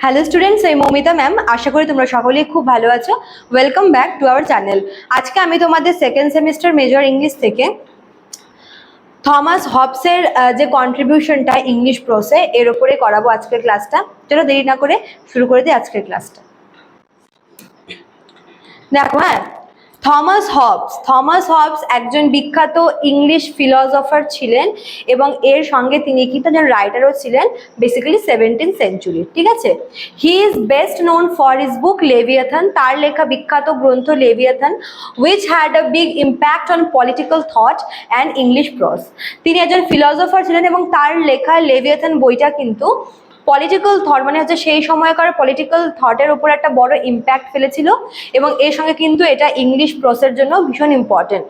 Hello students আমি Moumita ma'am আশা করি তোমরা সকলেই খুব ভালো আছো। Welcome back to our channel আজকে আমি তোমাদের সেকেন্ড সেমিস্টার মেজর ইংলিশ থেকে থমাস হবসের যে কন্ট্রিবিউশনটা ইংলিশ প্রসে এর ওপরে করাবো আজকের ক্লাসটা চলো দেরি না করে শুরু করে দিই আজকের ক্লাসটা দেখো হ্যাঁ? Thomas Hobbes. থমাস হবস একজন বিখ্যাত ইংলিশ ফিলসফার ছিলেন এবং এর সঙ্গে তিনি কিন্তু একজন রাইটারও ছিলেন? বেসিক্যালি সেভেন্টিন সেঞ্চুরি ঠিক আছে? He is best known for his book Leviathan তার লেখা বিখ্যাত গ্রন্থ Leviathan which had a big impact on political thought and English prose তিনি একজন ফিলসফার ছিলেন এবং তার লেখা লেভিয়াথন বইটা কিন্তু পলিটিক্যাল থট মানে হচ্ছে সেই সময়কার পলিটিক্যাল থটের উপর একটা বড় ইম্প্যাক্ট ফেলেছিল এবং এর সঙ্গে কিন্তু এটা ইংলিশ প্রসের জন্য ভীষণ important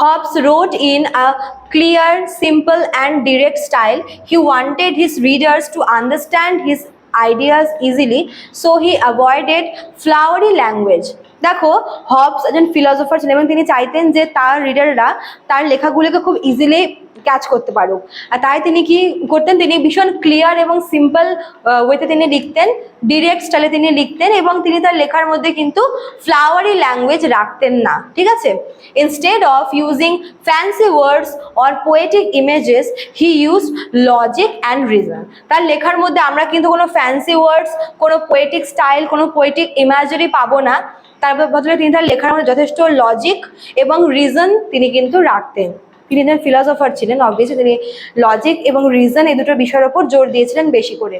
Hobbes wrote in a clear simple and direct style he wanted his readers to understand his ideas easily so he avoided flowery language দেখো হবস একজন ফিলসফার ছিলেন এবং তিনি চাইতেন যে তার রিডাররা তার লেখাগুলোকে খুব ইজিলি ক্যাচ করতে পারুক। আর তাই তিনি কি করতেন? তিনি ভীষণ ক্লিয়ার এবং সিম্পল ওয়েতে তিনি লিখতেন ডিরেক্ট স্টাইলে তিনি লিখতেন এবং তিনি তার লেখার মধ্যে কিন্তু ফ্লাওয়ারি ল্যাঙ্গুয়েজ রাখতেন না, ঠিক আছে? Instead of using fancy words or poetic images he use logic and reason তার লেখার মধ্যে আমরা কিন্তু কোনো ফ্যান্সি ওয়ার্ডস কোনো পোয়েটিক স্টাইল কোনো পোয়েটিক ইমাজিনারি পাবো না। তার বদলে তিনি তার লেখার মধ্যে যথেষ্ট লজিক এবং রিজন তিনি কিন্তু রাখতেন। তিনি একজন ফিলসফার ছিলেন অবভিয়াসলি তিনি লজিক এবং রিজন এই দুটো বিষয়ের ওপর জোর দিয়েছিলেন বেশি করে।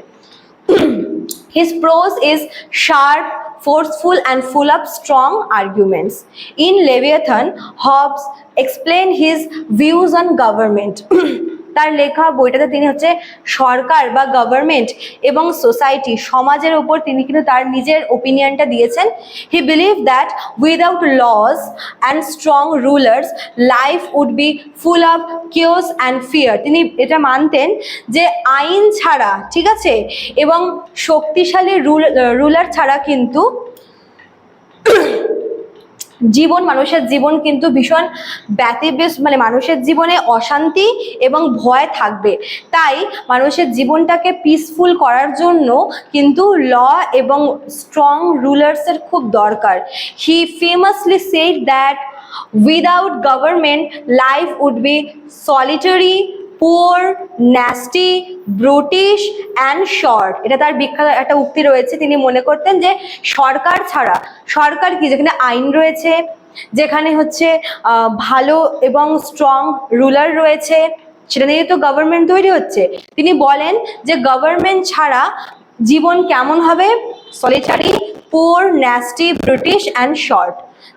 His prose is sharp forceful and full of strong arguments in Leviathan Hobbes explain his views on government তার লেখা বইটাতে তিনি হচ্ছে সরকার বা গভর্নমেন্ট এবং সোসাইটি সমাজের উপর তিনি কিন্তু তার নিজের ওপিনিয়নটা দিয়েছেন। He believe that without laws and strong rulers life would be full of chaos and fear তিনি এটা মানতেন যে আইন ছাড়া, ঠিক আছে? এবং শক্তিশালী রুলার ছাড়া কিন্তু জীবন, মানুষের জীবন কিন্তু ভীষণ ব্যতিবেশ মানে মানুষের জীবনে অশান্তি এবং ভয় থাকবে। তাই মানুষের জীবনটাকে পিসফুল করার জন্য কিন্তু ল এবং স্ট্রং রুলার্সের খুব দরকার। He famously said that without government life would be solitary poor nasty brutish and short এটা তার বিখ্যাত একটা উক্তি রয়েছে। তিনি মনে করতেন যে সরকার ছাড়া, সরকার কি? যেখানে আইন রয়েছে, যেখানে হচ্ছে ভালো এবং স্ট্রং রুলার রয়েছে, সেটা নিয়ে তো গভর্নমেন্ট তৈরি হচ্ছে। তিনি বলেন যে গভর্নমেন্ট ছাড়া জীবন কেমন হবে? Solitary poor nasty brutish and short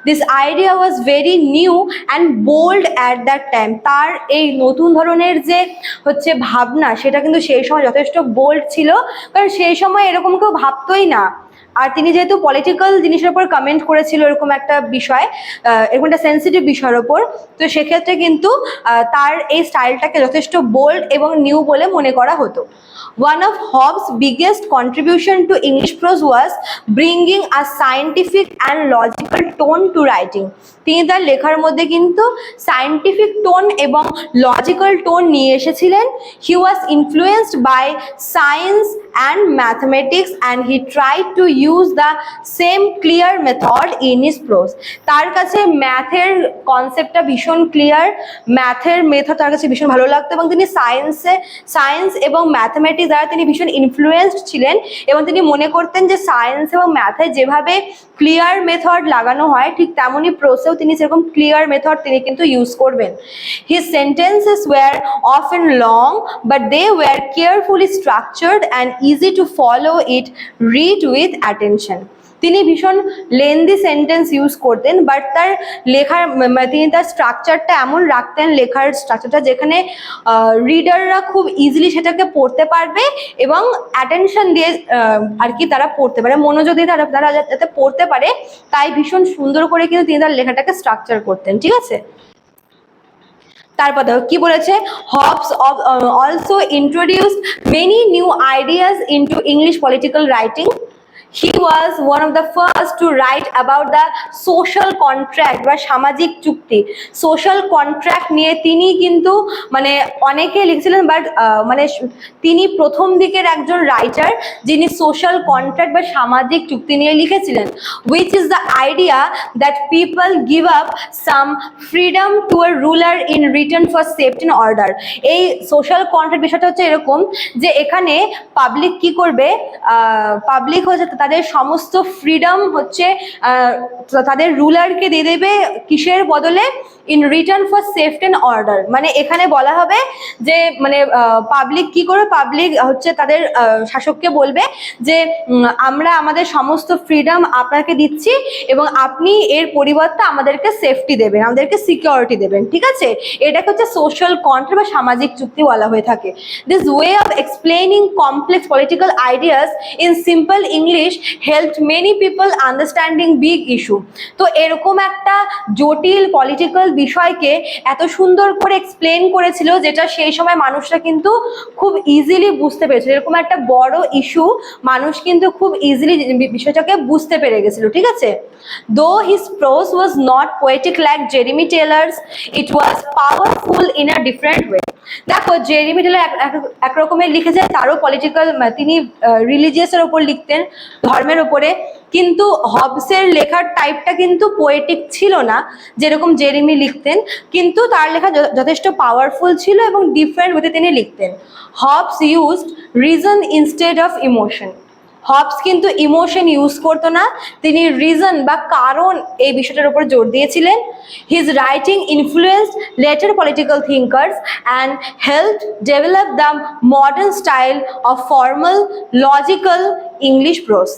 this idea was very new and bold at that time তার এই নতুন ধরনের যে হচ্ছে ভাবনা, সেটা কিন্তু সেই সময় যথেষ্ট বোল্ড ছিল। কারণ সেই সময় এরকম কেউ ভাবতোই না। আর তিনি যেহেতু পলিটিক্যাল জিনিসের উপর কমেন্ট করেছিল এরকম একটা বিষয় এরকম একটা সেন্সিটিভ বিষয়ের ওপর তো সেক্ষেত্রে কিন্তু তার এই স্টাইলটাকে যথেষ্ট বোল্ড এবং নিউ বলে মনে করা হতো। One of Hobbes' biggest contribution to English prose was bringing a scientific and logical tone to writing. তিনি তার লেখার মধ্যে কিন্তু সায়েন্টিফিক টোন এবং লজিক্যাল টোন নিয়ে এসেছিলেন he was influenced by science And mathematics and he try to use the same clear method in his prose তার কাছে ম্যাথের কনসেপ্টটা ভীষণ ক্লিয়ার ম্যাথের মেথড তার কাছে ভীষণ ভালো লাগতো, এবং তিনি সায়েন্সে সায়েন্স এবং ম্যাথমেটিক্স দ্বারা তিনি ভীষণ ইনফ্লুয়েসড ছিলেন, এবং তিনি মনে করতেন যে সায়েন্স এবং ম্যাথে যেভাবে ক্লিয়ার মেথড লাগানো হয়, ঠিক তেমনই প্রোসেও তিনি সেরকম ক্লিয়ার মেথড তিনি কিন্তু ইউজ করবেন। His sentences were often long but they were carefully structured and easy to follow if read with attention তিনি ভীষণ লেন্দি সেন্টেন্স ইউজ করতেন বাট তার লেখার ম- ম- তিনি তার স্ট্রাকচারটা এমন রাখতেন, লেখার স্ট্রাকচারটা যেখানে রিডাররা খুব ইজিলি সেটাকে পড়তে পারবে এবং অ্যাটেনশন দিয়ে আর কি তারা পড়তে পারে, মনোযোগ দিয়ে তারা তারা যাতে পড়তে পারে, তাই ভীষণ সুন্দর করে কিন্তু তিনি তার লেখাটাকে স্ট্রাকচার করতেন, ঠিক আছে? তারপর দেখো কি বলেছে? Hobbes also introduce many new ideas into English political writing he was one of the first to write about the social contract বা সামাজিক চুক্তি। সোশ্যাল কন্ট্রাক্ট নিয়ে তিনি কিন্তু মানে অনেকে লিখছিলেন বাট মানে তিনি প্রথম দিকের একজন রাইটার যিনি সোশ্যাল কন্ট্রাক্ট বা সামাজিক চুক্তি নিয়ে লিখেছিলেন which is the idea that people give up some freedom to a ruler in return for safety and order এই সোশ্যাল কন্ট্রাক্ট বিষয়টা হচ্ছে এরকম যে এখানে পাবলিক কি করবে পাবলিক হচ্ছে তাদের সমস্ত ফ্রিডম হচ্ছে তাদের রুলারকে দিয়ে দেবে কিসের বদলে? In return for safety and order মানে এখানে বলা হবে যে মানে পাবলিক কি করে পাবলিক হচ্ছে তাদের শাসককে বলবে যে আমরা আমাদের সমস্ত ফ্রিডম আপনাকে দিচ্ছি এবং আপনি এর পরিবর্তে আমাদেরকে সেফটি দেবেন, আমাদেরকে সিকিউরিটি দেবেন, ঠিক আছে? এটাকে হচ্ছে সোশ্যাল কন্ট্রাক্ট বা সামাজিক চুক্তি বলা হয়ে থাকে। This way of explaining complex political ideas in simple English help many people understanding big issue তো এরকম একটা জটিল পলিটিক্যাল বিষয়কে এত সুন্দর করে এক্সপ্লেন করেছিল যেটা সেই সময় মানুষরা কিন্তু খুব ইজিলি বুঝতে পেরেছিল। এরকম একটা বড় ইস্যু মানুষ কিন্তু খুব ইজিলি বিষয়টাকে বুঝতে পেরে গেছিল, ঠিক আছে? Though his prose was not poetic like Jeremy Taylor's it was powerful in a different way দেখো জেরি মিডল এক- এক- একরকমের লিখেছে, তারও পলিটিক্যাল তিনি রিলিজিয়াসের ওপর লিখতেন, ধর্মের ওপরে কিন্তু হবসের লেখার টাইপটা কিন্তু পোয়েটিক ছিল না, যেরকম জেরিমি লিখতেন। কিন্তু তার লেখা যথেষ্ট পাওয়ারফুল ছিল এবং ডিফারেন্ট ওয়েতে তিনি লিখতেন। Hobbes used reason instead of emotion Hobbes কিন্তু ইমোশন ইউজ করতো না। তিনি রিজন বা কারণ এই বিষয়টার উপর জোর দিয়েছিলেন। His writing influenced later political thinkers and help develop the modern style of formal logical English prose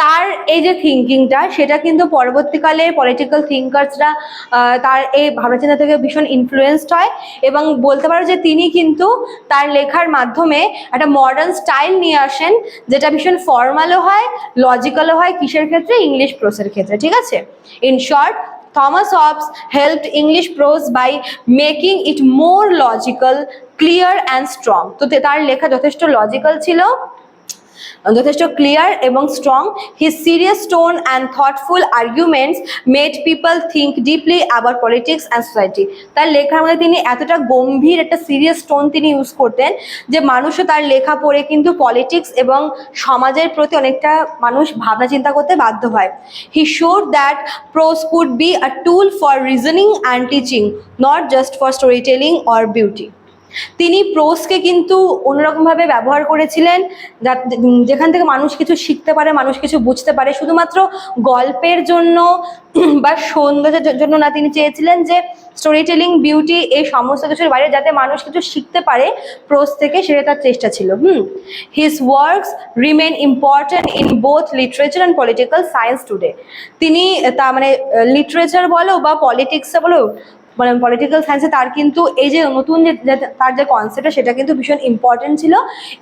তার এই যে থিঙ্কিংটা সেটা কিন্তু পরবর্তীকালে পলিটিক্যাল থিঙ্কার্সরা তার এই ভাবনাচিন্তা থেকে ভীষণ ইনফ্লুয়েসড হয় এবং বলতে পারো যে তিনি কিন্তু তার লেখার মাধ্যমে একটা মডার্ন স্টাইল নিয়ে আসেন যেটা ভীষণ ফর্মালও হয় লজিক্যালও হয় কিসের ক্ষেত্রে? ইংলিশ প্রোসের ক্ষেত্রে ঠিক আছে? In short Thomas Hobbes helped English prose by making it more logical, clear and strong. তো তার লেখা যথেষ্ট লজিক্যাল ছিল। যথেষ্ট ক্লিয়ার এবং strong his serious tone and thoughtful arguments made people think deeply about politics and society তার লেখার মধ্যে তিনি এতটা গম্ভীর একটা সিরিয়াস টোন তিনি ইউজ করতেন যে মানুষও তার লেখা পড়ে কিন্তু পলিটিক্স এবং সমাজের প্রতি অনেকটা মানুষ ভাবনা চিন্তা করতে বাধ্য হয়। He showed that prose could be a tool for reasoning and teaching not just for story telling or beauty তিনি প্রোসকে কিন্তু অন্যরকমভাবে ব্যবহার করেছিলেন যেখান থেকে মানুষ কিছু শিখতে পারে, মানুষ কিছু বুঝতে পারে। শুধুমাত্র গল্পের জন্য বা সৌন্দর্যের জন্য না, তিনি চেয়েছিলেন যে স্টোরি টেলিং বিউটি এই সমস্ত কিছুর বাইরে যাতে মানুষ কিছু শিখতে পারে প্রোস থেকে, সেটা তার চেষ্টা ছিল। হুম his works remain important in both literature and political science today তিনি তা মানে লিটারেচার বলো বা পলিটিক্সে বলো মানে পলিটিক্যাল সায়েন্সে তার কিন্তু এই যে নতুন যে তার যে কনসেপ্টটা সেটা কিন্তু ভীষণ ইম্পর্টেন্ট ছিল।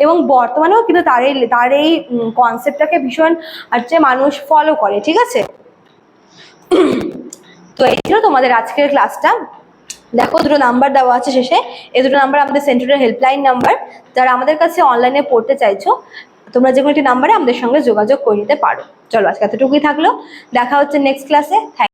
এবং বর্তমানেও কিন্তু তার এই তার এই কনসেপ্টটাকে ভীষণ হচ্ছে মানুষ ফলো করে, ঠিক আছে? তো এই ছিল তোমাদের আজকের ক্লাসটা দেখো দুটো নাম্বার দেওয়া আছে শেষে। এই দুটো নাম্বার আমাদের সেন্টারের হেল্পলাইন নাম্বার যারা আমাদের কাছে অনলাইনে পড়তে চাইছো, তোমরা যে কোনো একটি নাম্বারে আমাদের সঙ্গে যোগাযোগ করে নিতে পারো। চলো আজকে এতটুকুই থাকল। দেখা হচ্ছে নেক্সট ক্লাসে থ্যাংক